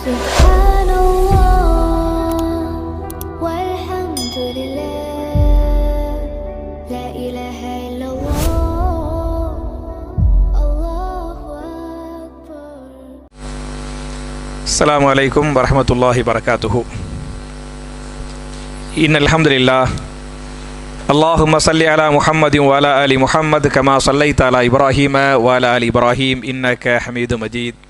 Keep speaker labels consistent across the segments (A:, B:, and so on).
A: سبحان الله والحمد لله لا إله إلا الله الله أكبر
B: السلام عليكم ورحمة الله وبركاته. إن الحمد لله. اللهم صل على محمد وعلى آل محمد كما صليت على إبراهيم وعلى آل إبراهيم إنك حميد مجيد.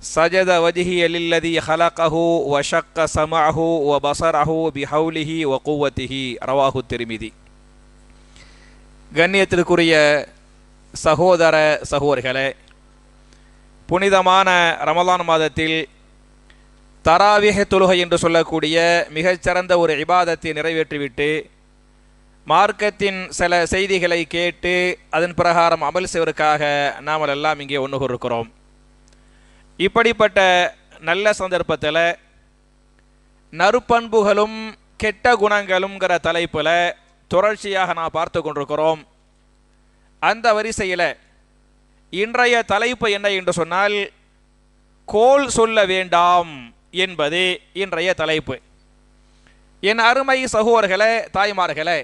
B: சஜத வஜிஹி எலில்லதி ஹலகஹு வஷக்க சமஹு வ பசரஹு பிஹவுலிஹி வ குவத்திஹி ரவாஹு திருமிதி கண்ணியத்திற்குரிய சகோதர சகோதரிகளே புனிதமான ரமலான் மாதத்தில் தராவிக தொழுகை என்று சொல்லக்கூடிய மிகச்சிறந்த ஒரு இபாதத்தை நிறைவேற்றிவிட்டு மார்க்கத்தின் சில செய்திகளை கேட்டு அதன் பிரகாரம் அமல் செய்வதற்காக நாமளெல்லாம் இங்கே ஒன்று இருக்கிறோம் இப்படிப்பட்ட நல்ல சந்தர்ப்பத்தில் நறுப்பண்புகளும் கெட்ட குணங்களுங்கிற தலைப்பில் தொடர்ச்சியாக நான் பார்த்து கொண்டிருக்கிறோம். அந்த வரிசையில் இன்றைய தலைப்பு என்ன என்று சொன்னால் கோல் சொல்ல வேண்டாம் என்பது இன்றைய தலைப்பு. என் அருமை சகோதர்களே தாய்மார்களே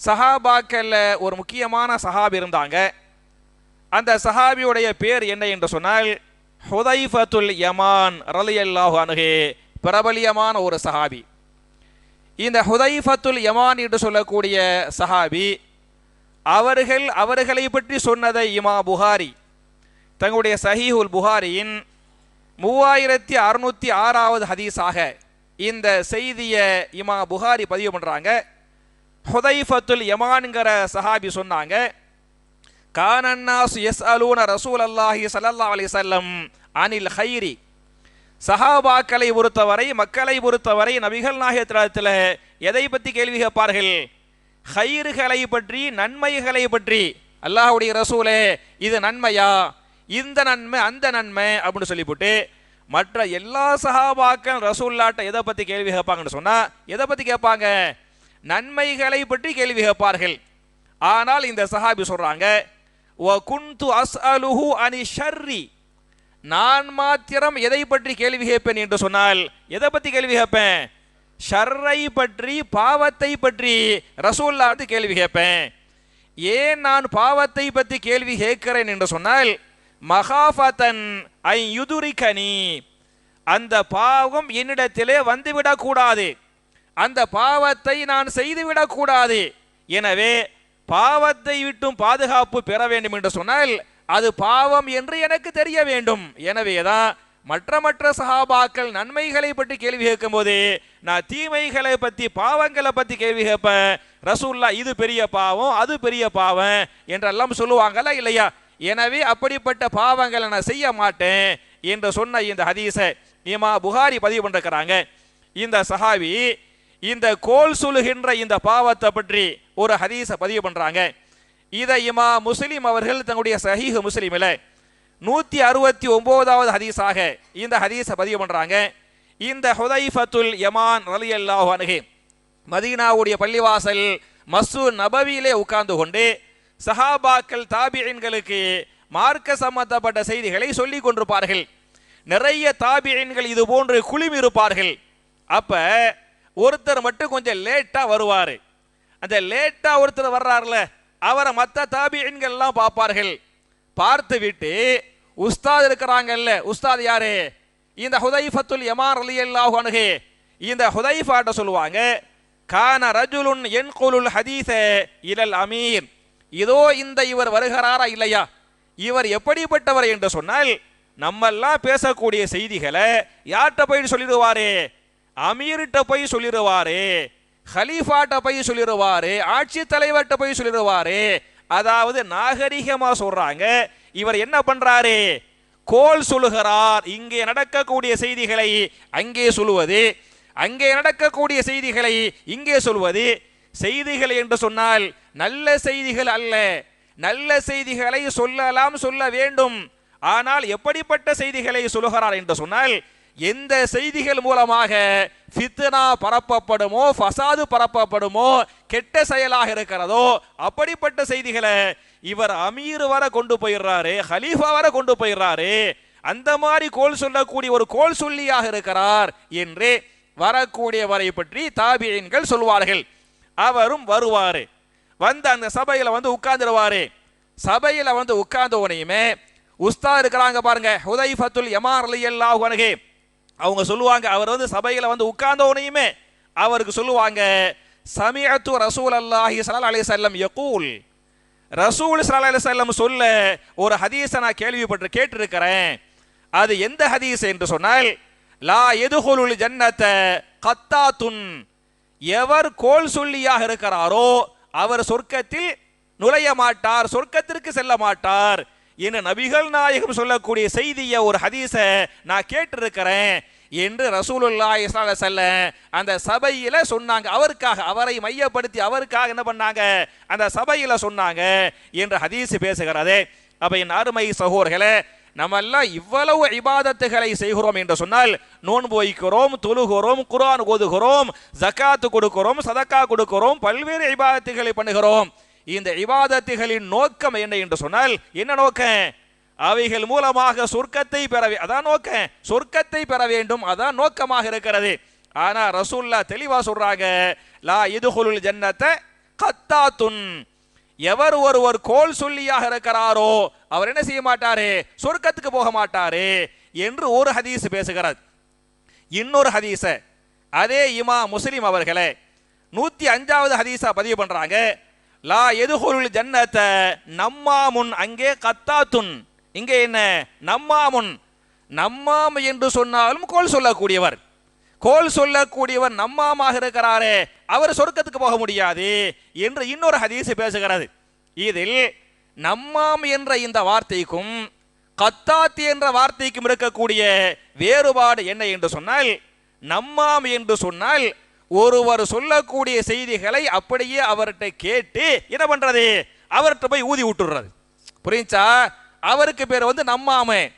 B: சஹாபாக்கல்ல ஒரு முக்கியமான சஹாபி இருந்தாங்க. அந்த சஹாபியுடைய பேர் என்ன என்று சொன்னால் ஹுதைஃபத்துல் யமான் ரலியல்லாஹு அணுகே பிரபலியமான ஒரு சஹாபி. இந்த ஹுதைஃபத்துல் யமான் என்று சொல்லக்கூடிய சஹாபி அவர்கள் அவர்களை பற்றி சொன்னதை இமா புகாரி தங்களுடைய சஹீஹுல் புகாரியின் மூவாயிரத்தி அறுநூற்றி ஆறாவது ஹதீஸாக இந்த செய்தியை இமா புகாரி பதிவு பண்ணுறாங்க ஹுதைஃபத்துல் யமான்கிற சஹாபி சொன்னாங்க. கானன்னாஸ் எஸ் அலூன ரசூல் அல்லாஹி சல்லா அலி செல்லம் அனில் ஹைரி. சஹாபாக்களை பொறுத்தவரை மக்களை பொறுத்தவரை நபிகள் நாயகத்தில் எதை பற்றி கேள்வி கேட்பார்கள்? ஹைறுகளை பற்றி நன்மைகளை பற்றி. அல்லாஹுடைய ரசூலே இது நன்மையா? இந்த நன்மை அந்த நன்மை அப்படின்னு சொல்லிவிட்டு மற்ற எல்லா சஹாபாக்கள் ரசூல்லாட்ட எதை பற்றி கேள்வி கேட்பாங்கன்னு சொன்னால் எதை பற்றி கேட்பாங்க? நன்மைகளை பற்றி கேள்வி கேட்பார்கள். ஆனால் இந்த சஹாபி சொல்கிறாங்க வ குந்து அஸ்அலுஹு அனி ஷர்ரி நான் மாத்திரம் எதை பற்றி கேள்வி கேட்பேன் என்று சொன்னால் எதை பற்றி கேள்வி கேட்பேன்? ஷர்ரை பற்றி பாவத்தை பற்றி ரசூல்லாட்டு கேள்வி கேட்பேன். ஏன் நான் பாவத்தை பற்றி கேள்வி கேட்கிறேன் என்று சொன்னால் மகாஃபத்தன் ஐ யுதுரிகனி. அந்த பாவம் என்னிடத்திலே வந்துவிடக்கூடாது. அந்த பாவத்தை நான் செய்துவிடக்கூடாது. எனவே பாவத்தை விட்டும் பாதுகாப்பு பெற வேண்டும் என்று சொன்னால் அது பாவம் என்று எனக்கு தெரிய வேண்டும். எனவேதான் மற்ற மற்ற சஹாபாக்கள் நன்மைகளை பற்றி கேள்வி கேட்கும் போது நான் தீமைகளை பற்றி பாவங்களை பற்றி கேள்வி கேட்பேன். ரசூல்லா இது பெரிய பாவம் அது பெரிய பாவம் என்றெல்லாம் சொல்லுவாங்களா இல்லையா? எனவே அப்படிப்பட்ட பாவங்களை நான் செய்ய மாட்டேன் என்று சொன்ன இந்த ஹதீஸை இமா புகாரி பதிவு பண்ணிருக்கிறாங்க. இந்த சஹாவி இந்த கோல் சொல்லுகின்ற இந்த பாவத்தை பற்றி ஒரு ஹதீஸை பதிவு பண்ணுறாங்க இதை இமா முஸ்லீம் அவர்கள் தங்களுடைய சஹீஹ் முஸ்லீமில் நூற்றி அறுபத்தி ஒம்போதாவது ஹதீஸாக இந்த ஹதீஸை பதிவு பண்ணுறாங்க இந்த ஹுதைஃபத்துல் யமான் ரலியல்லாஹு அணுகே மதீனாவுடைய பள்ளிவாசல் மஸ்ஸூ நபவியிலே உட்கார்ந்து கொண்டு சஹாபாக்கள் தாபியன்களுக்கு மார்க்க சம்பந்தப்பட்ட செய்திகளை சொல்லி கொண்டிருப்பார்கள். நிறைய தாபியன்கள் இது போன்று குழுமி இருப்பார்கள் அப்போ ஒருத்தர் மட்டும் கொஞ்சம் லேட்டாக வருவார். அந்த லேட்டா ஒருத்தர் வர்றாருல அவரை மற்ற தாபியன்கள்லாம் பார்ப்பார்கள். பார்த்து விட்டு உஸ்தாத் இருக்கிறாங்கல்ல உஸ்தாத் யாரு? இந்த ஹுதைஃபத்துல் யமான் ரலியல்லாஹு அணுகே இந்த ஹுதைஃபாட்ட சொல்லுவாங்க கான ரஜுலுன் என் குலுல் ஹதீச இலல் அமீர் இதோ இந்த இவர் வருகிறாரா இல்லையா? இவர் எப்படிப்பட்டவர் என்று சொன்னால் நம்மெல்லாம் பேசக்கூடிய செய்திகளை யார்கிட்ட போய் சொல்லிடுவாரு? அமீர்கிட்ட போய் சொல்லிடுவாரு. ஹலீஃபாட்ட போய் சொல்லிடுவாரு ஆட்சி தலைவர்கிட்ட போய் சொல்லிடுவாரு. அதாவது நாகரிகமா சொல்றாங்க. இவர் என்ன பண்றாரு? கோல் சொல்லுகிறார். இங்கே நடக்கக்கூடிய செய்திகளை அங்கே சொல்லுவது அங்கே நடக்கக்கூடிய செய்திகளை இங்கே சொல்வது. செய்திகள் என்று சொன்னால் நல்ல செய்திகள் அல்ல. நல்ல செய்திகளை சொல்லலாம் சொல்ல வேண்டும். ஆனால் எப்படிப்பட்ட செய்திகளை சொல்லுகிறார் என்று சொன்னால் எந்த செய்திகள் மூலமாக ஃபித்னா பரப்பப்படுமோ ஃபசாது பரப்பப்படுமோ கெட்ட செயலாக இருக்கிறதோ அப்படிப்பட்ட செய்திகளை இவர் அமீர் வர கொண்டு போயிடுறாரு ஹலீஃபா வர கொண்டு போயிடுறாரு. அந்த மாதிரி கோல் சொல்லக்கூடிய ஒரு கோல் சொல்லியாக இருக்கிறார் என்று வரக்கூடியவரை பற்றி தாபியன்கள் சொல்வார்கள். அவரும் வருவார். வந்து அந்த சபையில் வந்து உட்கார்ந்துருவார். சபையில் வந்து உட்கார்ந்த உடனேயுமே உஸ்தா இருக்கிறாங்க பாருங்க ஹுதைஃபத்துல் யமார் அலி அல்லாஹ் அவங்க சொல்லுவாங்க அவர் வந்து சபையில் வந்து உட்கார்ந்தவனையுமே அவருக்கு சொல்லுவாங்க சமியத்து ரசூல் அல்லாஹி ஸல்லல்லாஹு அலி வஸல்லம் யகூல். ரசூல் ஸல்லல்லாஹு அலி வஸல்லம் சொல்ல ஒரு ஹதீஸை நான் கேள்விப்பட்டு கேட்டிருக்கிறேன். அது எந்த ஹதீஸ் என்று சொன்னால் லா எதுகுலுல் ஜன்னத்த கத்தாத்துன். எவர் கோல் சொல்லியாக இருக்கிறாரோ அவர் சொர்க்கத்தில் நுழைய மாட்டார் சொர்க்கத்திற்கு செல்ல மாட்டார். என்று நபிகள் நாயகம் சொல்லக்கூடிய செய்தியை ஒரு ஹதீஸை நான் கேட்டிருக்கிறேன். என்று ரசூலுல்லாஹி ஸல்லல்லாஹு செல்ல அந்த சபையில சொன்னாங்க. அவருக்காக அவரை மையப்படுத்தி அவருக்காக என்ன பண்ணாங்க? அந்த சபையில சொன்னாங்க என்று ஹதீஸ் பேசுகிறது. அப்ப என் அருமை சகோதரர்களே நம்ம எல்லாம் இவ்வளவு இபாதத்துகளை செய்கிறோம் என்று சொன்னால் நோன்பு வைக்கிறோம் தொழுகிறோம் குரான் ஓதுகிறோம் ஜக்காத்து கொடுக்கிறோம் சதக்கா கொடுக்கிறோம் பல்வேறு இபாதத்துகளை பண்ணுகிறோம். இந்த இபாதத்துகளின் நோக்கம் என்ன என்று சொன்னால் என்ன நோக்கம்? அவைகள் மூலமாக சொர்க்கத்தை பெற அதான் நோக்கம். சொர்க்கத்தை பெற வேண்டும். அதான் நோக்கமாக இருக்கிறது. ஆனா ரசூல்லா தெளிவா சொல்றாங்க லா இதுகுலுல் ஜன்னத்தை கத்தாத்துன். எவர் ஒருவர் கோல் சொல்லியாக இருக்கிறாரோ அவர் என்ன செய்ய மாட்டாரு? சொர்க்கத்துக்கு போக மாட்டாரு என்று ஒரு ஹதீஸ் பேசுகிறார் இன்னொரு ஹதீஸ அதே இமா முஸ்லிம் அவர்களே நூத்தி அஞ்சாவது ஹதீஸா பதிவு பண்றாங்க லா எதுகுருள் ஜன்னத்த நம்மாமுன் அங்கே கத்தாத்துன். இங்கே என்ன? நம்மாமுன். நம்மாம் என்று சொன்னாலும் கோல் சொல்லக்கூடியவர். கோல் சொல்லக்கூடியவர் நம்மாமாக இருக்கிறாரே அவர் சொர்க்கத்துக்கு போக முடியாது என்று இன்னொரு ஹதீஸ் பேசுகிறது. இதில் நம்மாம் என்ற இந்த வார்த்தைக்கும் கத்தாத்தி என்ற வார்த்தைக்கும் இருக்கக்கூடிய வேறுபாடு என்ன என்று சொன்னால் நம்மாம் என்று சொன்னால் ஒருவர் சொல்லக்கூடிய செய்திகளை அப்படியே அவர்கிட்ட கேட்டு என்ன பண்றது? அவர்கிட்ட போய் ஊதி விட்டுடுறது புரிஞ்சா அவருக்கு பேர் வந்து நம்மாமே.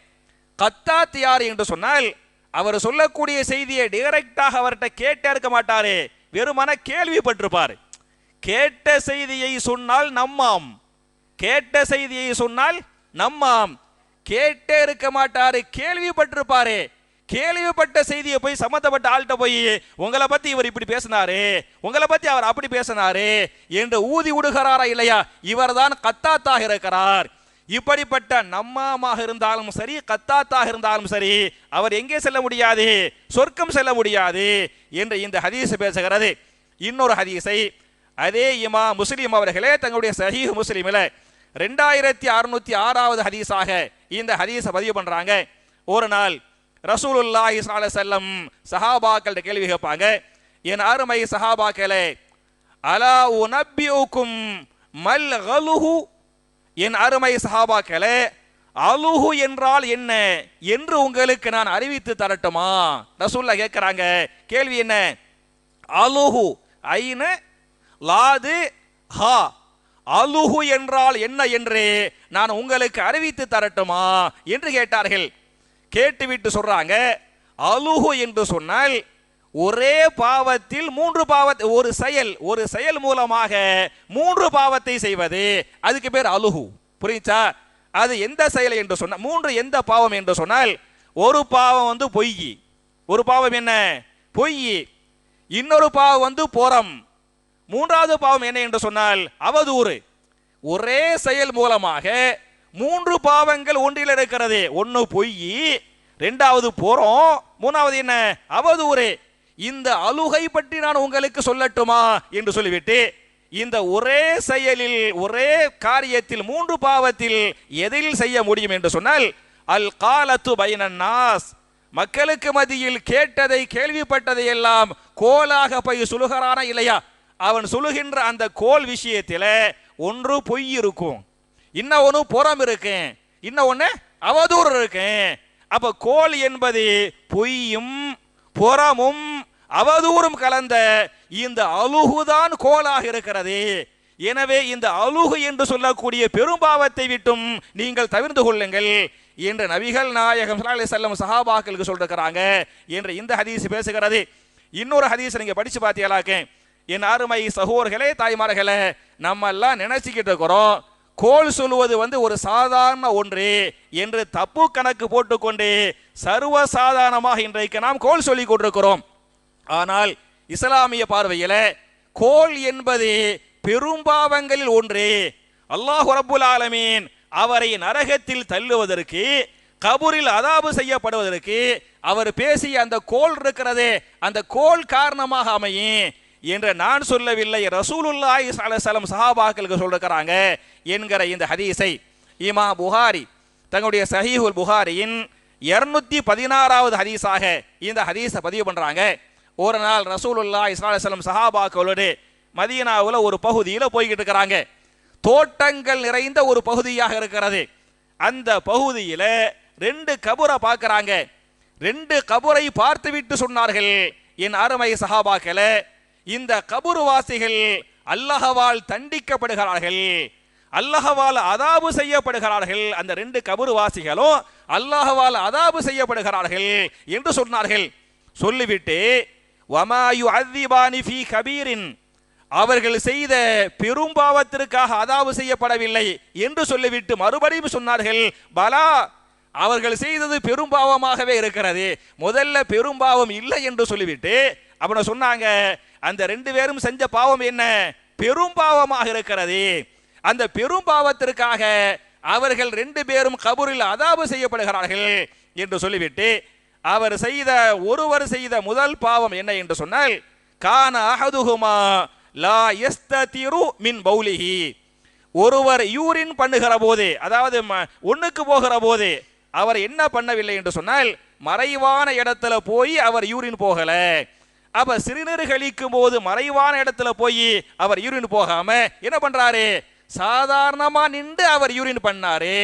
B: கத்தாத் யார் என்று சொன்னால் அவர் சொல்லக்கூடிய செய்தியை டைரக்டாக அவர்கிட்ட கேட்டே இருக்க மாட்டாரே. வெறுமன கேள்விப்பட்டிருப்பார். கேட்ட செய்தியை சொன்னால் நம்மாம். கேட்ட செய்தியை சொன்னால் நம்மாம். கேட்டே இருக்க மாட்டாரு கேள்விப்பட்டிருப்பாரு. கேள்விப்பட்ட செய்தியை போய் சம்பந்தப்பட்ட ஆள்கிட்ட போய் உங்களை பத்தி இவர் இப்படி பேசினாரு. உங்களை பத்தி அவர் அப்படி பேசினாரு. என்று ஊதி விடுகிறாரா இல்லையா? இவர்தான் கத்தாத்தாக இருக்கிறார். இப்படிப்பட்ட நம்மாமாக இருந்தாலும் சரி கத்தாத்தாக இருந்தாலும் சரி அவர் எங்கே செல்ல முடியாது? சொர்க்கம் செல்ல முடியாது என்று இந்த ஹதீஸ் பேசுகிறது. இன்னொரு ஹதீஸை அதே இமா முஸ்லீம் அவர்களே தங்களுடைய சஹீஹ் முஸ்லீமில் ரெண்டாயிரத்தி அறுநூத்தி ஆறாவது ஹதீஸாக இந்த ஹதீஸை பதிவு பண்றாங்க. ஒரு நாள் ரசூலுல்லாஹி ஸல்லல்லாஹு செல்லம் சஹாபாக்கள்கிட்ட கேள்வி கேட்பாங்க. என் அருமை சஹாபாக்களே அலா உனப்பியுக்கும் மல் கலுஹு என் அருமை சஹாபாக்களே அலுஹு என்றால் என்ன என்று உங்களுக்கு நான் அறிவித்து தரட்டுமா? ரசூல்லா கேட்கிறாங்க கேள்வி என்ன? அலுஹு ஐன லாது ஹா. அலுஹு என்றால் என்ன என்று நான் உங்களுக்கு அறிவித்து தரட்டுமா? என்று கேட்டார்கள். கேட்டுவிட்டு சொல்றாங்க அலுஹு என்று சொன்னால் ஒரே பாவத்தில் மூன்று பாவத்தை ஒரு செயல் ஒரு செயல் மூலமாக மூன்று பாவத்தை செய்வது. அதுக்கு பேர் அழுகு புரியுச்சா அது எந்த செயல் என்று சொன்னால் மூன்று எந்த பாவம் என்று சொன்னால் ஒரு பாவம் வந்து பொய் ஒரு பாவம் என்ன? பொய் இன்னொரு பாவம் வந்து புறம். மூன்றாவது பாவம் என்ன என்று சொன்னால் அவதூறு. ஒரே செயல் மூலமாக மூன்று பாவங்கள் ஒன்றில் இருக்கிறது. ஒன்று பொய் ரெண்டாவது புறம் மூணாவது என்ன? அவதூறு. இந்த அழுகை பற்றி நான் உங்களுக்கு சொல்லட்டுமா என்று சொல்லிவிட்டு இந்த ஒரே செயலில் ஒரே காரியத்தில் மூன்று பாவத்தில் எதில் செய்ய முடியும் என்று சொன்னால் அல் காலத்து பைனன்னாஸ் மக்களுக்கு மத்தியில் கேட்டதை கேள்விப்பட்டதை எல்லாம் கோலாக போய் சுழுகிறானா இல்லையா? அவன் சொல்லுகின்ற அந்த கோல் விஷயத்தில் ஒன்று பொய் இருக்கும். இன்னும் ஒன்று புறம் இருக்கும் இன்னும் ஒன்று அவதூறு இருக்கும் அப்போ கோல் என்பது பொய்யும் புறமும் அவதூறும் கலந்த இந்த அழுகுதான் கோலாக இருக்கிறது. எனவே இந்த அழுகு என்று சொல்லக்கூடிய பெரும்பாவத்தை விட்டும் நீங்கள் தவிர்த்து கொள்ளுங்கள் என்று நபிகள் நாயகம் அலி செல்லம் சஹாபாக்களுக்கு சொல்லிருக்கிறாங்க என்று இந்த ஹதீஸ் பேசுகிறது. இன்னொரு ஹதீஸ் நீங்க படிச்சு பார்த்தீங்களாக்க என் அருமை சகோதரர்களே தாய்மார்களே நம்ம எல்லாம் நினைச்சுக்கிட்டு இருக்கிறோம். கோல் சொல்லுவது வந்து ஒரு சாதாரண ஒன்று என்று தப்பு கணக்கு போட்டுக்கொண்டு சர்வ சாதாரணமாக இன்றைக்கு நாம் கோல் சொல்லிக் கொண்டிருக்கிறோம். ஆனால் இஸ்லாமிய பார்வையில் கோல் என்பது பெரும்பாவங்களில் ஒன்று. அல்லாஹ் ரபுல் ஆலமீன் அவரை நரகத்தில் தள்ளுவதற்கு கபூரில் அதாபு செய்யப்படுவதற்கு அவர் பேசிய அந்த கோல் இருக்கிறதே அந்த கோல் காரணமாக அமையும். என்று நான் சொல்லவில்லை. ரசூலுல்லாஹி ஸல்லல்லாஹு சஹாபாக்களுக்கு சொல்லிருக்கிறாங்க என்கிற இந்த ஹதீஸை. இமா புகாரி தங்களுடைய சஹீஹுல் புகாரியின் இருநூத்தி பதினாறாவது ஹதீஸாக இந்த ஹதீஸை பதிவு பண்ணுறாங்க ஒரு நாள் ரசூலுல்லா இஸ்லாசலம் சஹாபாக்களோடு மதீனாவுல ஒரு பகுதியில் போய்கிட்டு இருக்கிறாங்க. தோட்டங்கள் நிறைந்த ஒரு பகுதியாக இருக்கிறது. அந்த பகுதியில் ரெண்டு கபுரை பார்க்குறாங்க. ரெண்டு கபுரை பார்த்துவிட்டு சொன்னார்கள். என் அருமை சஹாபாக்களை இந்த கபுருவாசிகள் அல்லஹவால் தண்டிக்கப்படுகிறார்கள் அல்லஹவால் அதாபு செய்யப்படுகிறார்கள். அந்த ரெண்டு கபுருவாசிகளும் அல்லஹவால் அதாபு செய்யப்படுகிறார்கள் என்று சொன்னார்கள். சொல்லிவிட்டு வமாயு அதிபானி ஃபீ கபீரின் அவர்கள் செய்த பெரும்பாவத்திற்காக அதாவு செய்யப்படவில்லை என்று சொல்லிவிட்டு மறுபடியும் சொன்னார்கள். பலா அவர்கள் செய்தது பெரும்பாவமாகவே இருக்கிறது. முதல்ல பெரும்பாவம் இல்லை என்று சொல்லிவிட்டு அப்புறம் சொன்னாங்க அந்த ரெண்டு பேரும் செஞ்ச பாவம் என்ன? பெரும் பாவமாக இருக்கிறது. அந்த பெரும் பாவத்திற்காக அவர்கள் ரெண்டு பேரும் கபூரில் அதாபு செய்யப்படுகிறார்கள் என்று சொல்லிவிட்டு அவர் செய்த ஒருவர் செய்த முதல் பாவம் என்ன என்று சொன்னால் கான அஹதுகுமா லா யஸ்ததிரு மின் பௌலிஹி. ஒருவர் யூரின் பண்ணுகிற போது அதாவது ம- போகிற போது அவர் என்ன பண்ணவில்லை என்று சொன்னால் மறைவான இடத்துல போய் அவர் யூரின் போகலை. அப்ப சிறுநீர் கழிக்கும் போது மறைவான இடத்துல போய் அவர் யூரின் போகாம என்ன பண்றாரு? சாதாரணமா நின்று அவர் யூரின் பண்ணாரு.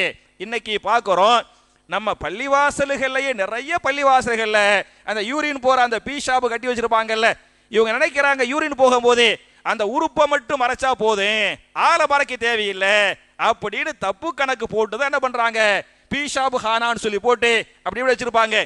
B: இன்னைக்கு பார்க்கிறோம் நம்ம பள்ளிவாசல்கள்லயே நிறைய பள்ளிவாசல்கள்ல அந்த யூரின் போற அந்த பீ ஷாப் கட்டி வச்சிருப்பாங்கல்ல இவங்க நினைக்கிறாங்க யூரின் போகும்போது அந்த உறுப்பை மட்டும் மறைச்சா போதும் ஆளை மறைக்க தேவையில்லை அப்படின்னு தப்பு கணக்கு போட்டு தான் என்ன பண்றாங்க? பீ ஷாப் ஹானான்னு சொல்லி போட்டு அப்படி இப்படி வச்சிருப்பாங்க.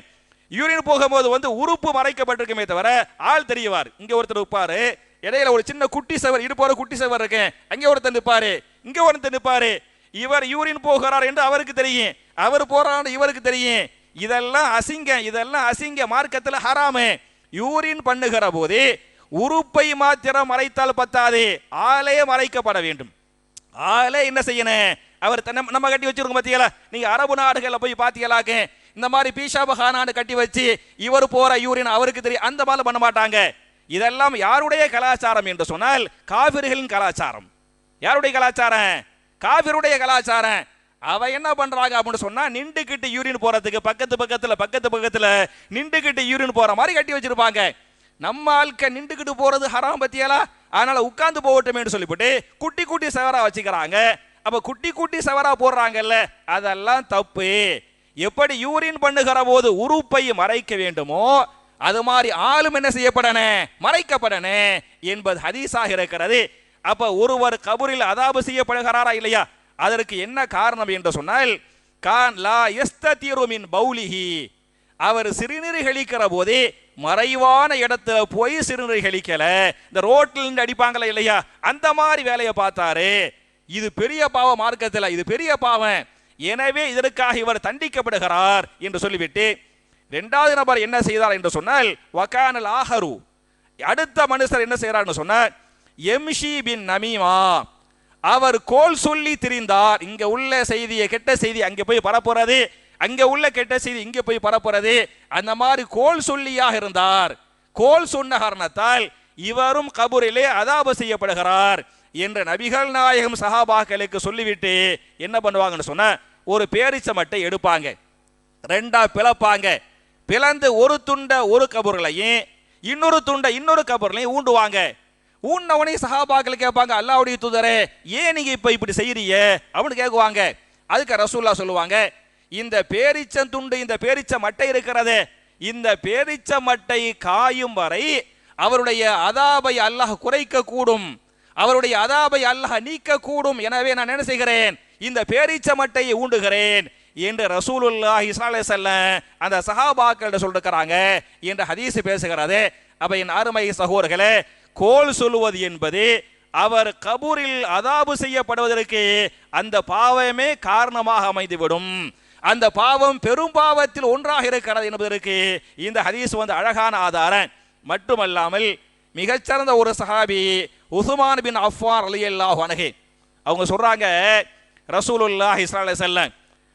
B: யூரின் போகும்போது வந்து உறுப்பு மறைக்கப்பட்டிருக்குமே தவிர ஆள் தெரியவார். இங்க ஒருத்தர் இருப்பாரு இடையில ஒரு சின்ன குட்டி சவர் இடுப்போற குட்டி சவர் இருக்கேன் அங்கே ஒருத்தர் நிற்பாரு. இங்க ஒருத்தர் நிற்பாரு. இவர் யூரின் போகிறார் என்று அவருக்கு தெரியும். அவர் போறான்னு இவருக்கு தெரியும். இதெல்லாம் அசிங்கம் இதெல்லாம் அசிங்க மார்க்கத்துல ஹராமு. யூரின் பண்ணுகிற போது உறுப்பை மாத்திரம் மறைத்தால் பத்தாது. ஆளே மறைக்கப்பட வேண்டும். ஆளே என்ன செய்யணும்? அவர் தன்னை- நம்ம கட்டி வச்சிருக்கோம் பார்த்தீங்களா நீங்க அரபு நாடுகளில் போய் பாத்தீங்களாக்க இந்த மாதிரி பீஷாபு ஹானான்னு கட்டி வச்சு இவர் போற யூரின் அவருக்கு தெரியும். அந்த மாதிரி பண்ண மாட்டாங்க. இதெல்லாம் யாருடைய கலாச்சாரம் என்று சொன்னால் காவிர்களின் கலாச்சாரம். யாருடைய கலாச்சாரம்? காவிருடைய கலாச்சாரம். அவ என்ன பண்றாங்க அப்படின்னு சொன்னா நின்றுகிட்டு யூரின் போறதுக்கு பக்கத்து பக்கத்துல பக்கத்து பக்கத்துல நின்றுகிட்டு யூரின் போற மாதிரி கட்டி வச்சிருப்பாங்க. நம்ம ஆட்க நின்றுகிட்டு போறது ஹராம் பத்தியலா? அதனால உட்கார்ந்து போகட்டுமேன்னு சொல்லிவிட்டு குட்டி குட்டி சவரா வச்சுக்கிறாங்க. அப்ப குட்டி குட்டி சவரா போடுறாங்கல்ல அதெல்லாம் தப்பு. எப்படி யூரின் பண்ணுகிற போது உறுப்பை மறைக்க வேண்டுமோ அது மாதிரி ஆளும் என்ன செய்யப்படனே? மறைக்கப்படனே என்பது ஹதீஸாக இருக்கிறது. அப்ப ஒருவர் கபூரில் அதாபு செய்யப்படுகிறாரா இல்லையா? அதற்கு என்ன காரணம் என்று சொன்னால் கான் லா எஸ்தீரு பௌலிஹி. அவர் சிறுநீர் கழிக்கிற போதே மறைவான இடத்துல போய் சிறுநீர் கழிக்கல. இந்த ரோட்ல இருந்து அடிப்பாங்களா இல்லையா? அந்த மாதிரி வேலையை பார்த்தாரு. இது பெரிய பாவம் மார்க்கத்தில் இது பெரிய பாவம். எனவே இதற்காக இவர் தண்டிக்கப்படுகிறார் என்று சொல்லிவிட்டு இரண்டாவது நபர் என்ன செய்தார் என்று சொன்னால் வக்கானல் ஆஹரு அடுத்த மனுஷர் என்ன செய்யறார்னு சொன்னார் எம்ஷி பின் நமீமா. அவர் கோல் சொல்லி திரிந்தார். இங்க உள்ள செய்தியை கெட்ட செய்தி அங்க போய் பரப்புறது அங்க உள்ள கெட்ட செய்தி இங்க போய் பரப்புறது அந்த மாதிரி கோல் சொல்லியாக இருந்தார். கோல் சொன்ன காரணத்தால் இவரும் கபூரிலே அதாபு செய்யப்படுகிறார். என்று நபிகள் நாயகம் சஹாபாக்களுக்கு சொல்லிவிட்டு என்ன பண்ணுவாங்கன்னு சொன்ன ஒரு பேரிச்சமட்டை எடுப்பாங்க. ரெண்டா பிளப்பாங்க. பிளந்து ஒரு துண்டை ஒரு கபூர்லையும் இன்னொரு துண்டை இன்னொரு கபூர்லையும் ஊண்டுவாங்க. ஊன்னவனே சஹாபாக்கள் கேட்பாங்க அல்லாவுடைய தூதரே ஏன் நீங்க இப்ப இப்படி செய்யறீங்க அப்படின்னு கேட்குவாங்க. அதுக்கு ரசூல்லா சொல்லுவாங்க இந்த பேரிச்சம் துண்டு இந்த பேரிச்ச மட்டை இருக்கிறதே இந்த பேரிச்ச மட்டை காயும் வரை அவருடைய அதாபை அல்லாஹ் குறைக்க கூடும் அவருடைய அதாபை அல்லாஹ் நீக்க கூடும் எனவே நான் என்ன செய்கிறேன்? இந்த பேரீச்ச மட்டையை ஊண்டுகிறேன் என்று ரசூலுல்லா இஸ்லாலே செல்ல அந்த சஹாபாக்கள் சொல்லிருக்கிறாங்க என்று ஹதீஸ் பேசுகிறது. அப்ப என் அருமை சகோதரர்களே கோல் சொல்லுவது என்பது அவர் கபூரில் அதாபு செய்யப்படுவதற்கு அந்த பாவமே காரணமாக அமைந்துவிடும். அந்த பாவம் பெரும் பாவத்தில் ஒன்றாக இருக்கிறது என்பதற்கு இந்த ஹதீஸ் வந்து அழகான ஆதாரம். மட்டுமல்லாமல் மிகச்சிறந்த ஒரு சஹாபி உசுமான் பின் அஃபார் அலி அல்லாஹ் அன்ஹு. அவங்க சொல்கிறாங்க ரசூலுல்லாஹ் இஸ்ரா செல்ல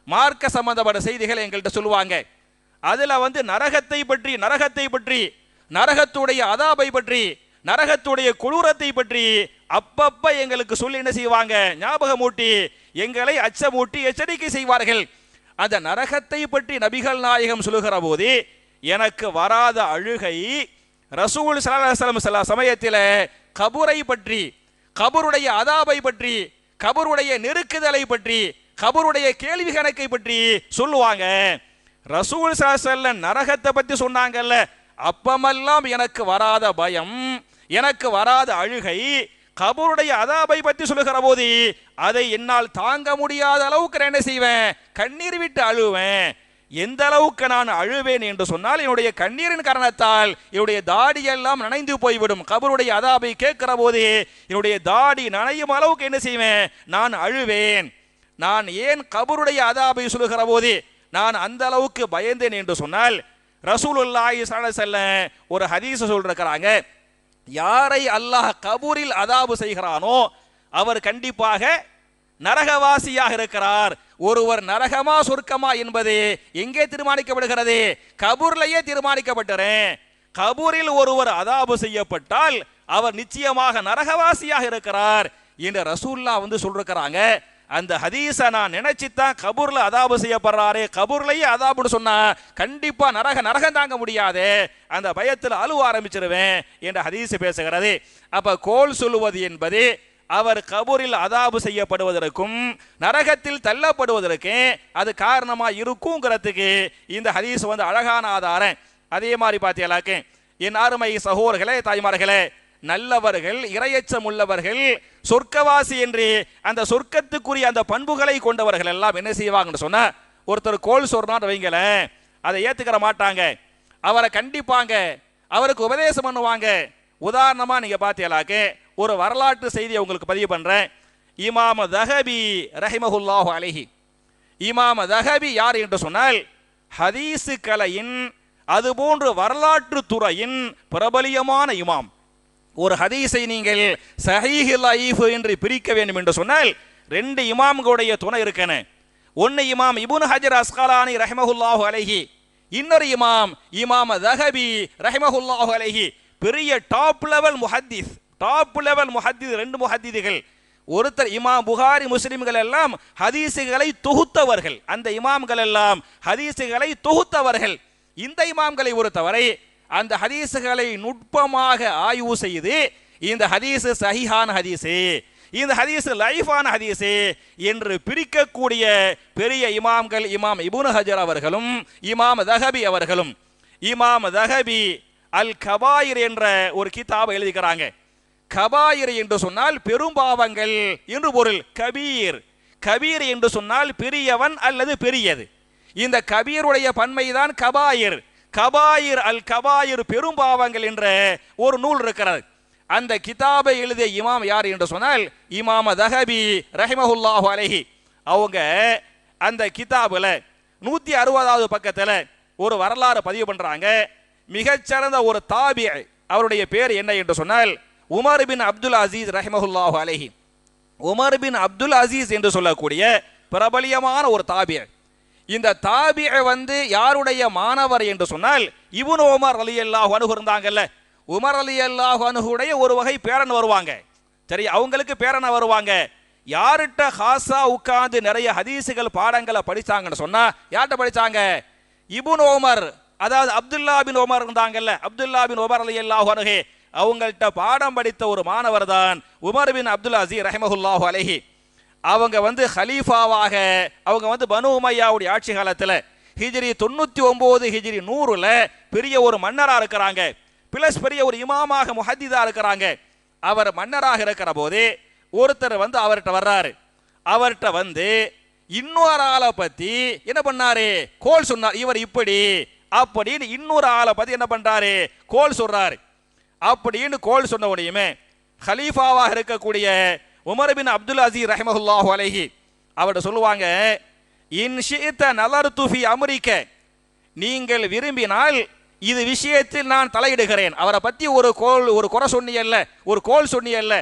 B: மார்க்க சம்பந்தப்பட்ட செய்திகளை எங்கள்கிட்ட சொல்லுவாங்க. அதில் வந்து நரகத்தை பற்றி நரகத்தை பற்றி நரகத்துடைய அதாபை பற்றி நரகத்துடைய கொடூரத்தை பற்றி அப்பப்ப எங்களுக்கு சொல்லி என்ன செய்வாங்க? ஞாபகமூட்டி எங்களை அச்சமூட்டி எச்சரிக்கை செய்வார்கள். அந்த நரகத்தை பற்றி நபிகள் நாயகம் சொல்லுகிற போது எனக்கு வராத அழுகை ரசூல் ஸல்லல்லாஹு சில சமயத்தில் கபூரை பற்றி கபருடைய அதாபை பற்றி கபருடைய நெருக்குதலை பற்றி கபருடைய கேள்வி கணக்கை பற்றி சொல்லுவாங்க. ரசூல் சாசல்ல நரகத்தை பற்றி சொன்னாங்கல்ல அப்பமெல்லாம் எனக்கு வராத பயம் எனக்கு வராத அழுகை கபருடைய அதாபை பற்றி சொல்லுகிற போது அதை என்னால் தாங்க முடியாத அளவுக்கு நான் என்ன செய்வேன்? கண்ணீர் விட்டு அழுவேன். எந்த அளவுக்கு நான் அழுவேன் என்று சொன்னால் என்னுடைய கண்ணீரின் காரணத்தால் என்னுடைய தாடி எல்லாம் நனைந்து போய்விடும். கபருடைய அதாபை கேட்கிற போது என்னுடைய தாடி நனையும் அளவுக்கு என்ன செய்வேன்? நான் அழுவேன். நான் ஏன் கபருடைய அதாபை சொல்லுகிற போது நான் அந்த அளவுக்கு பயந்தேன் என்று சொன்னால் ரசூலுல்லாஹி செல்ல ஒரு ஹதீஸ் சொல்றாங்க யாரை அல்லாஹ் கபூரில் அதாபு செய்கிறானோ அவர் கண்டிப்பாக நரகவாசியாக இருக்கிறார். ஒருவர் நரகமா சொர்க்கமா என்பது எங்கே தீர்மானிக்கப்படுகிறது? கபூர்லயே தீர்மானிக்கப்பட்டுறேன் கபூரில் ஒருவர் அதாபு செய்யப்பட்டால் அவர் நிச்சயமாக நரகவாசியாக இருக்கிறார் என்று ரசூல்லா வந்து சொல்றாங்க அந்த ஹதீஸை நான் நினைச்சுத்தான் கபூர்ல அதாபு செய்யப்படுறாரு. கபூர்லயே அதாபுன்னு சொன்னா கண்டிப்பா நரக நரகம் தாங்க முடியாது. அந்த பயத்தில் அழுவ ஆரம்பிச்சிருவேன் என்ற ஹதீஸ் பேசுகிறது. அப்ப கோல் சொல்லுவது என்பது அவர் கபூரில் அதாபு செய்யப்படுவதற்கும் நரகத்தில் தள்ளப்படுவதற்கு அது காரணமாக இருக்குங்கிறதுக்கு இந்த ஹதீஸ் வந்து அழகான ஆதாரம். அதே மாதிரி பார்த்தீங்களாக்கு என் அருமை சகோதரர்களே தாய்மார்களே நல்லவர்கள் இரையச்சம் உள்ளவர்கள் சொர்க்கவாசி என்று அந்த சொர்க்கத்துக்குரிய அந்த பண்புகளை கொண்டவர்கள் எல்லாம் என்ன செய்வாங்கன்னு சொன்ன ஒருத்தர் கோல் சொல்றான்னு வைங்கள அதை ஏத்துக்கிற மாட்டாங்க. அவரை கண்டிப்பாங்க அவருக்கு உபதேசம் பண்ணுவாங்க. உதாரணமாக நீங்கள் பார்த்தீங்களாக்கு ஒரு வரலாற்று செய்தியை உங்களுக்கு பதிவு பண்ணுறேன் இமாம தஹபி ரஹிமஹுல்லாஹு அலைஹி. இமாம தஹபி யார் என்று சொன்னால் ஹதீஸு கலையின் அதுபோன்று வரலாற்று துறையின் பிரபலியமான இமாம். ஒரு ஹதீஸை நீங்கள் சஹீஹ் லைஃப் என்று பிரிக்க வேண்டும் என்று சொன்னால் ரெண்டு இமாம்களுடைய துணை இருக்கன. ஒன்று இமாம் இபுன் ஹஜர் அஸ்கலானி ரஹ்மஹுல்லாஹு அலஹி. இன்னொரு இமாம் இமாம் தஹபி ரஹ்மஹுல்லாஹு அலைஹி. பெரிய டாப் லெவல் முஹத்தீஸ். டாப் லெவல் முஹத்திஸ் ரெண்டு முஹத்திதுகள் ஒருத்தர் இமாம் புகாரி முஸ்லிம்கள் எல்லாம் ஹதீஸுகளை தொகுத்தவர்கள். அந்த இமாம்கள் எல்லாம் ஹதீஸுகளை தொகுத்தவர்கள். இந்த இமாம்களை பொறுத்தவரை அந்த ஹதீஸுகளை நுட்பமாக ஆய்வு செய்து இந்த ஹதீஸு சஹிஹான ஹதீஸு இந்த ஹதீஸு லைஃபான ஹதீஸு என்று பிரிக்கக்கூடிய பெரிய இமாம்கள் இமாம் இபுன் ஹஜர் அவர்களும் இமாம் தஹபி அவர்களும். இமாம் தஹபி அல் கபாயிர் என்ற ஒரு கிதாபை எழுதிக்கிறாங்க. கபாயிர் என்று சொன்னால் பெரும்பாவங்கள். என்று பொருள் கபீர். கபீர் என்று சொன்னால் பெரியவன் அல்லது பெரியது. இந்த கபீருடைய பன்மைதான் கபாயிர். கபாயிர் அல் கபாயிர் பெரும்பாவங்கள் என்ற ஒரு நூல் இருக்கிறது. அந்த கிதாபை எழுதிய இமாம் யார் என்று சொன்னால் இமாம தஹபி ரஹிமஹுல்லாஹு அலஹி. அவங்க அந்த கிதாபில் நூற்றி அறுபதாவது பக்கத்தில் ஒரு வரலாறு பதிவு பண்ணுறாங்க மிகச்சிறந்த ஒரு தாபி அவருடைய பேர் என்ன என்று சொன்னால் உமர் பின் அப்துல் அசீஸ் ரஹிமஹுல்லாஹு அலஹி. உமர் பின் அப்துல் அசீஸ் என்று சொல்லக்கூடிய பிரபலியமான ஒரு தாபிய. இந்த தாபிய வந்து யாருடைய மாணவர் என்று சொன்னால் இவனு உமர் அலி அல்லாஹ் அணுகு இருந்தாங்கல்ல. உமர் அலி அல்லாஹ் அணுகுடைய ஒரு வகை பேரன் வருவாங்க. சரி அவங்களுக்கு பேரனை வருவாங்க. யார்கிட்ட ஹாசா உட்காந்து நிறைய ஹதீஸுகள் பாடங்களை படிச்சாங்கன்னு சொன்னா யார்கிட்ட படிச்சாங்க? இபுன் ஓமர் அதாவது அப்துல்லா பின் ஓமர் இருந்தாங்கல்ல அப்துல்லா பின் ஓமர் அலி அல்லாஹ் அணுகே அவங்கள்ட்ட பாடம் படித்த ஒரு மாணவர் தான் உமர் பின் அப்துல் அசீர் ரஹமஹுல்லாஹு அலஹி. அவங்க வந்து ஹலீஃபாவாக அவங்க வந்து பனு உமையாவுடைய ஆட்சி காலத்தில் ஹிஜ்ரி தொண்ணூற்றி ஒம்பது ஹிஜ்ரி நூறில் பெரிய ஒரு மன்னராக இருக்கிறாங்க. பிளஸ் பெரிய ஒரு இமாமாக முஹத்திதாக இருக்கிறாங்க. அவர் மன்னராக இருக்கிற போது ஒருத்தர் வந்து அவர்கிட்ட வர்றாரு. அவர்கிட்ட வந்து இன்னொரு ஆளை பற்றி என்ன பண்ணாரு? கோல் சொன்னார். இவர் இப்படி அப்படின்னு இன்னொரு ஆளை பற்றி என்ன பண்ணுறாரு கோல் சொல்கிறாரு அப்படின்னு கோல் சொன்ன உடையுமே ஹலீஃபாவாக இருக்கக்கூடிய உமர் பின் அப்துல் அசீஸ் ரஹமஹுல்லாஹ் அலஹி அவர்கிட்ட சொல்லுவாங்க இன்ஷித்த நலர் துஃபி அமெரிக்க நீங்கள் விரும்பினால் இது விஷயத்தில் நான் தலையிடுகிறேன். அவரை பற்றி ஒரு கோல் ஒரு குறை சொன்னியல்ல ஒரு கோல் சொன்னியல்ல.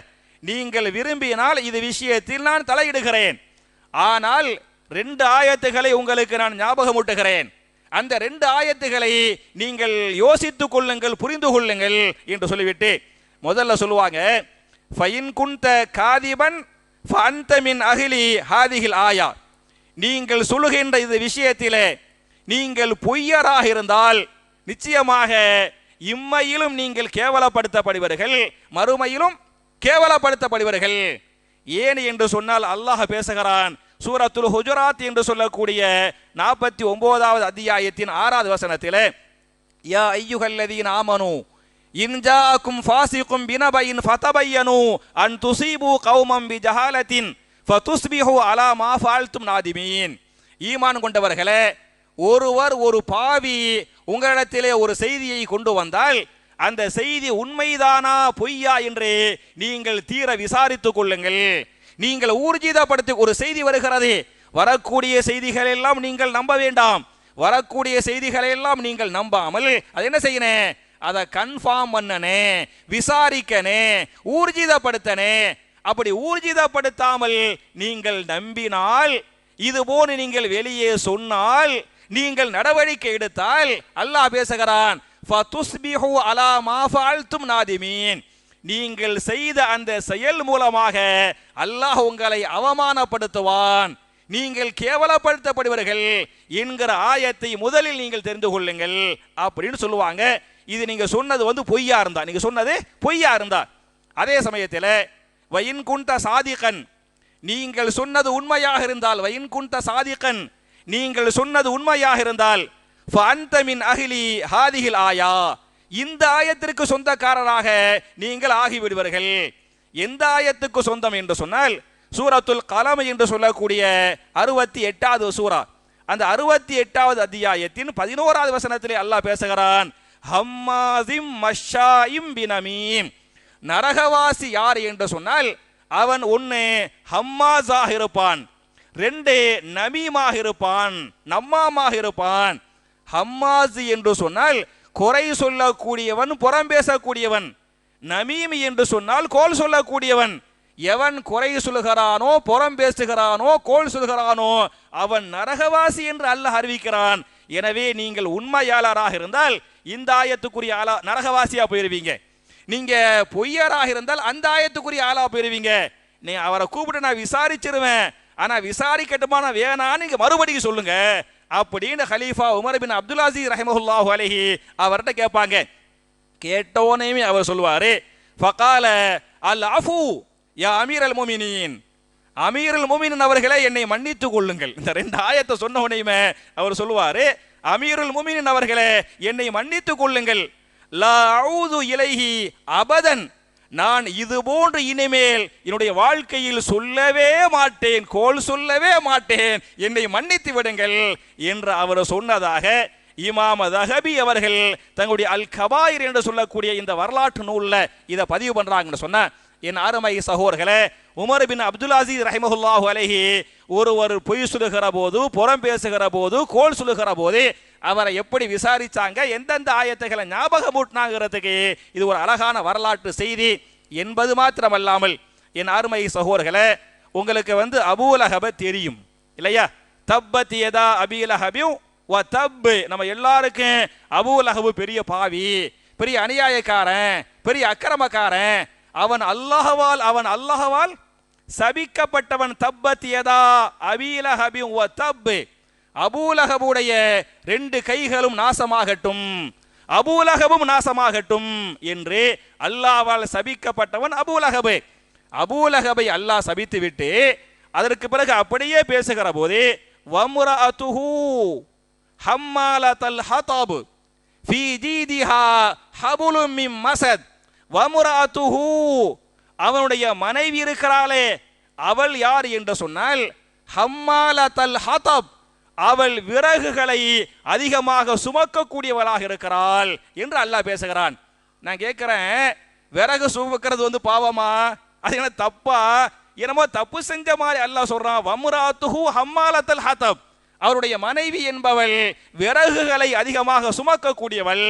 B: நீங்கள் விரும்பினால் இது விஷயத்தில் நான் தலையிடுகிறேன். ஆனால் ரெண்டு ஆயத்துகளை உங்களுக்கு நான் ஞாபகமூட்டுகிறேன். அந்த ரெண்டு ஆயத்துகளை நீங்கள் யோசித்துக் கொள்ளுங்கள் புரிந்து கொள்ளுங்கள் என்று சொல்லிவிட்டு முதல்ல சொல்லுவாங்க ஃபைன் குந்த காதிபன் ஃபந்தமின் அகிலி ஹாதிகில் ஆயா. நீங்கள் சொல்லுகின்ற இந்த விஷயத்திலே நீங்கள் பொய்யராக இருந்தால் நிச்சயமாக இம்மையிலும் நீங்கள் கேவலப்படுத்தப்படுவீர்கள் மறுமையிலும் கேவலப்படுத்தப்படுவீர்கள். ஏன் என்று சொன்னால் அல்லாஹ் பேசுகிறான் சூரத்துல் ஹுஜராத் என்று சொல்லக்கூடிய நாற்பத்தி ஒன்பதாவது அத்தியாயத்தின் ஆறாவது வசனத்திலே யா ஐயுகல்லதீன் ஆமனு இன்ஜாக்கும் ஃபாசிக்கும் பினபையின் ஃபதபையனு அன் துசீபு கௌமம் பி ஜஹாலத்தின் ஃபதுஸ்பிஹு அலா மா ஃபால்தும் நாதிமீன். ஈமான் கொண்டவர்களே ஒருவர் ஒரு பாவி உங்களிடத்திலே ஒரு செய்தியை கொண்டு வந்தால் அந்த செய்தி உண்மைதானா பொய்யா என்று நீங்கள் தீர விசாரித்துக் கொள்ளுங்கள். நீங்கள் ஊர்ஜிதப்படுத்தி ஒரு செய்தி வருகிறது. வரக்கூடிய செய்திகளை எல்லாம் நீங்கள் நம்ப வேண்டாம். வரக்கூடிய செய்திகளை எல்லாம் நீங்கள் நம்பாமல் அது என்ன செய்யணும் அதை கன்ஃபார்ம் பண்ணனே விசாரிக்கனே ஊர்ஜிதப்படுத்தனே. அப்படி ஊர்ஜிதப்படுத்தாமல் நீங்கள் நம்பினால் இது போன்று நீங்கள் வெளியே சொன்னால் நீங்கள் நடவடிக்கை எடுத்தால் அல்லாஹ் பேசுகிறான் நாதிமீன். நீங்கள் செய்த அந்த செயல் மூலமாக அல்லாஹ் உங்களை அவமானப்படுத்துவான். நீங்கள் கேவலப்படுத்தப்படுவீர்கள் என்கிற ஆயத்தை முதலில் நீங்கள் தெரிந்து கொள்ளுங்கள் அப்படின்னு சொல்லுவாங்க. இது நீங்க சொன்னது வந்து பொய்யா இருந்தா. நீங்க சொன்னது பொய்யா இருந்தா. அதே சமயத்தில் வயின் குண்ட சாதிகன். நீங்கள் சொன்னது உண்மையாக இருந்தால் வயின் குண்ட சாதிகன். நீங்கள் சொன்னது உண்மையாக இருந்தால் ஃபஅன்த மின் அஹ்லி ஹாதிஹில் ஆயா. இந்த ஆயத்திற்கு சொந்தக்காரராக நீங்கள் ஆகிவிடுவீர்கள். எந்த ஆயத்துக்கு சொந்தம் என்று சொன்னால் சூரத்துல் கலம் என்று சொல்லக்கூடிய அறுபத்தி எட்டாவது சூரா. அந்த அறுபத்தி எட்டாவது அத்தியாயத்தின் பதினோராவது வசனத்திலே அல்லாஹ் பேசுகிறான் ஹம்மாசிம் மஷாயிம் பினமீம். நரகவாசி யார் என்று சொன்னால் அவன் ஒன்று ஹம்மாஸாக இருப்பான் ரெண்டு நமீமாக இருப்பான் நம்மாமாக இருப்பான். ஹம்மாஸ் என்று சொன்னால் குறை சொல்லக்கூடியவன் புறம் பேசக்கூடியவன். நமீமி என்று சொன்னால் கோல் சொல்லக்கூடியவன். எவன் குறை சொல்கிறானோ புறம் பேசுகிறானோ கோல் சொல்கிறானோ அவன் நரகவாசி என்று அல்லாஹ் அறிவிக்கிறான். எனவே நீங்கள் உண்மையாளராக இருந்தால் இந்த ஆயத்துக்குரிய ஆளா நரகவாசியா போயிருவீங்க. நீங்க பொய்யராக இருந்தால் அந்த ஆயத்துக்குரிய ஆளா போயிருவீங்க. நீ அவரை கூப்பிட்டு நான் விசாரிச்சிருவேன். ஆனா விசாரிக்கட்டுமா நான் வேணான்னு நீங்க மறுபடியும் சொல்லுங்க. அப்படின்னு ஹலீஃபா உமர் பின் அப்துல் அசீஸ் ரஹிமஹுல்லாஹு அவர்கிட்ட கேட்பாங்க. கேட்டோனையுமே அவர் சொல்லுவார் ஃபகால அல் அஃபு யா அமீர் அல் முமினின். அமீர் அல் முமினின் அவர்களே என்னை மன்னித்துக் கொள்ளுங்கள். இந்த ரெண்டு ஆயத்தை சொன்ன உடனேயுமே அவர் சொல்லுவாரு அமீருல் முமினின் அவர்களே என்னை மன்னித்துக் கொள்ளுங்கள். லா அவுது இலைஹி அபதன். நான் இது போன்று இனிமேல் என்னுடைய வாழ்க்கையில் சொல்லவே மாட்டேன் கோல் சொல்லவே மாட்டேன் என்னை மன்னித்து விடுங்கள் என்று அவர் சொன்னதாக இமாம தஹபி அவர்கள் தங்களுடைய அல் கபாயிர் என்று சொல்லக்கூடிய இந்த வரலாற்று நூலில் இதை பதிவு பண்ணுறாங்கன்னு சொன்ன என் அருமை சகோதர்களே உமர் பின் அப்துல் அசீஸ் ரஹிமஹுல்லாஹு அலஹி ஒருவர் பொய் சொல்லுகிற போது புறம் பேசுகிற போது கோல் சொல்லுகிற போது அவரை எப்படி விசாரிச்சாங்க எந்தெந்த ஆயத்தைகளை ஞாபகமூட்டினாங்கிறதுக்கு இது ஒரு அழகான வரலாற்று செய்தி. என்பது மாத்திரமல்லாமல் என் அருமை சகோதரர்களே உங்களுக்கு வந்து அபூலஹப தெரியும் இல்லையா? தப்பத் எதா அபீலஹபியும் வ தப்பு. நம்ம எல்லாருக்கும் அபூலஹபு பெரிய பாவி பெரிய அநியாயக்காரன் பெரிய அக்கிரமக்காரன். அவன் அல்லாஹவால் அவன் அல்லாஹவால் சபிக்கப்பட்டவன் தப்பத்தியதா அபிலஹபியும் அபீலஹபியும் வ தப்பு. அபூலகபுடைய ரெண்டு கைகளும் நாசமாகட்டும். அபூலகபும் நாசமாகட்டும் என்று அல்லாவால் சபிக்கப்பட்டவன் அபூலகபு அபூலகபை அல்லாஹ் சபித்து விட்டு அதற்கு பிறகு அப்படியே பேசுகிற போது வமுரஅதுஹு ஹம்மாலத்தல் ஹதாபு ஃபீ ஜீதிஹா ஹபுலும் மிம் மசத். வமுராத்துஹு அவனுடைய மனைவி இருக்கிறாளே அவள் யார்? என்று சொன்னால் ஹம்மாலத்தல் ஹதப். அவள் விறகுகளை அதிகமாக சுமக்கக்கூடியவளாக இருக்கிறாள் என்று அல்லாஹ் பேசுகிறான். நான் கேட்குறேன் விறகு சுமக்கிறது வந்து பாவமா? அது என்ன தப்பா? என்னமோ தப்பு செஞ்ச மாதிரி அல்லாஹ் சொல்றான் வம்ராத்துஹு ஹம்மாலத்தல் ஹதப். அவருடைய மனைவி என்பவள் விறகுகளை அதிகமாக சுமக்கக்கூடியவள்.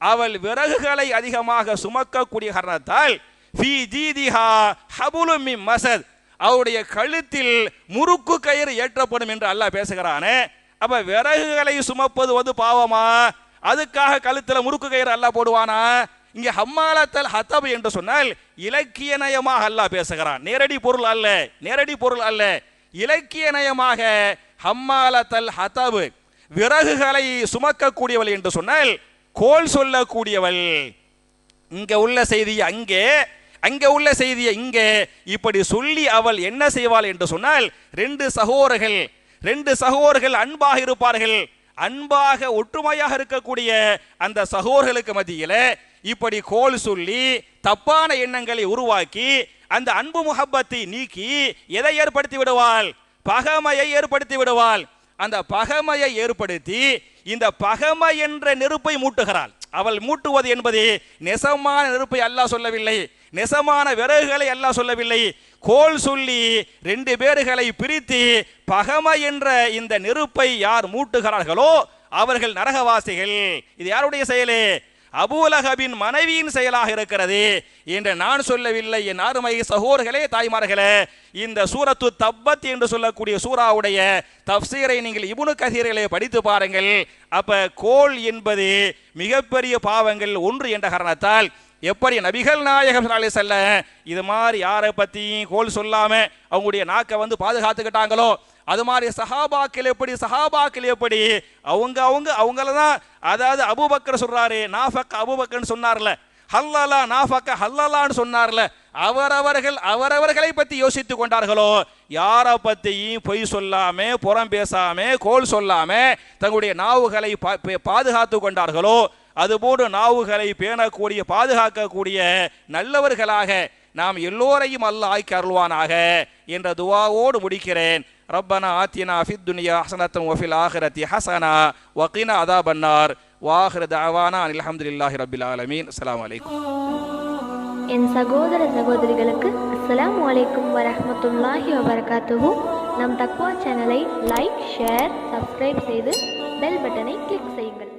B: அவள் விறகுகளை அதிகமாக சுமக்கக்கூடிய காரணத்தால் ஃபி ஜீதிஹா ஹபுலும் மசத். அவருடைய கழுத்தில் முறுக்கு கயிறு ஏற்றப்படும் என்று அல்லாஹ் பேசுகிறானே. அப்ப விறகுகளை சுமப்பது வந்து பாவமா? அதுக்காக கழுத்தில் முறுக்கு கயிறு அல்லாஹ் போடுவானா? இங்க ஹம்மாலத்தல் ஹத்தப் என்று சொன்னால் இலக்கிய நயமாக அல்லாஹ் பேசுகிறான். நேரடி பொருள் அல்ல நேரடி பொருள் அல்ல. இலக்கிய நயமாக ஹம்மாலத்தல் ஹதபு விறகுகளை சுமக்கக்கூடியவள் என்று சொன்னால் கோல் சொல்லக்கூடியவள். இங்க உள்ள செய்தி அங்கே அங்கே உள்ள செய்தியை இங்கே இப்படி சொல்லி அவள் என்ன செய்வாள் என்று சொன்னால் ரெண்டு சகோதரர்கள் ரெண்டு சகோதரர்கள் அன்பாக இருப்பார்கள். அன்பாக ஒற்றுமையாக இருக்கக்கூடிய அந்த சகோதரர்களுக்கு மத்தியில இப்படி கோல் சொல்லி தப்பான எண்ணங்களை உருவாக்கி அந்த அன்பு முகப்பத்தை நீக்கி எதை ஏற்படுத்தி விடுவாள்? பகமையை ஏற்படுத்தி விடுவாள். அந்த பகமையை ஏற்படுத்தி இந்த பகமை என்ற நெருப்பை மூட்டுகிறாள். அவள் மூட்டுவது என்பது நெசமான நெருப்பை அல்லாஹ் சொல்லவில்லை. நெசமான விறகுகளை எல்லாம் சொல்லவில்லை. கோல் சொல்லி ரெண்டு பேர்களை பிரித்து பகமை என்ற இந்த நெருப்பை யார் மூட்டுகிறார்களோ அவர்கள் நரகவாசிகள். இது யாருடைய செயலே? அபூலகபின் மனைவியின் செயலாக இருக்கிறது என்று நான் சொல்லவில்லை. என் அருமை சகோதர்களே தாய்மார்களே இந்த சூரத்து தப்பத் என்று சொல்லக்கூடிய சூறாவுடைய தப்சீரை நீங்கள் இபுனு கசீர்களை படித்து பாருங்கள். அப்ப கோல் என்பது மிகப்பெரிய பாவங்கள் ஒன்று என்ற காரணத்தால் எப்படி நபிகள் நாயகம் அலி செல்ல இது மாதிரி யாரை பற்றியும் கோல் சொல்லாமல் அவங்களுடைய நாக்கை வந்து பாதுகாத்துக்கிட்டாங்களோ அது மாதிரி சஹாபாக்கள் எப்படி சஹாபாக்கள் எப்படி அவங்க அவங்க அவங்கள தான் அதாவது அபுபக்கர் சொல்கிறாரு நாஃபக் அபுபக்கர்னு சொன்னார்ல ஹல்லலா நாஃபக்க ஹல்லலான்னு சொன்னார்ல அவரவர்கள் அவரவர்களை பற்றி யோசித்து கொண்டார்களோ யாரை பற்றியும் பொய் சொல்லாமல் புறம் பேசாமல் கோல் சொல்லாமல் தங்களுடைய நாவுகளை பா- பாதுகாத்து கொண்டார்களோ அதுபோன்று நாவுகளை பேணக்கூடிய பாதுகாக்கக்கூடிய நல்லவர்களாக நாம் எல்லோரையும் அல்லாஹ் ஆக்கி அருள்வானாக என்ற துவாவோடு முடிக்கிறேன். ரப்பனா ஆத்தினா ஃபித் துனியா ஹசனத்தம் வஃபில் ஆஹிரத்தி ஹசனா. வக்கீனா அதா பன்னார் வாஹிர தவானா அல்ஹம்துலில்லாஹி ரபில் ஆலமீன். அஸ்லாம் அலைக்கும்.
C: என் சகோதர சகோதரிகளுக்கு அஸ்லாம் வலைக்கும் வரமத்துல்லாஹி வபரகாத்துஹு. நம் தக்வா சேனலை லைக் ஷேர் சப்ஸ்கிரைப் செய்து பெல் பட்டனை கிளிக் செய்யுங்கள்.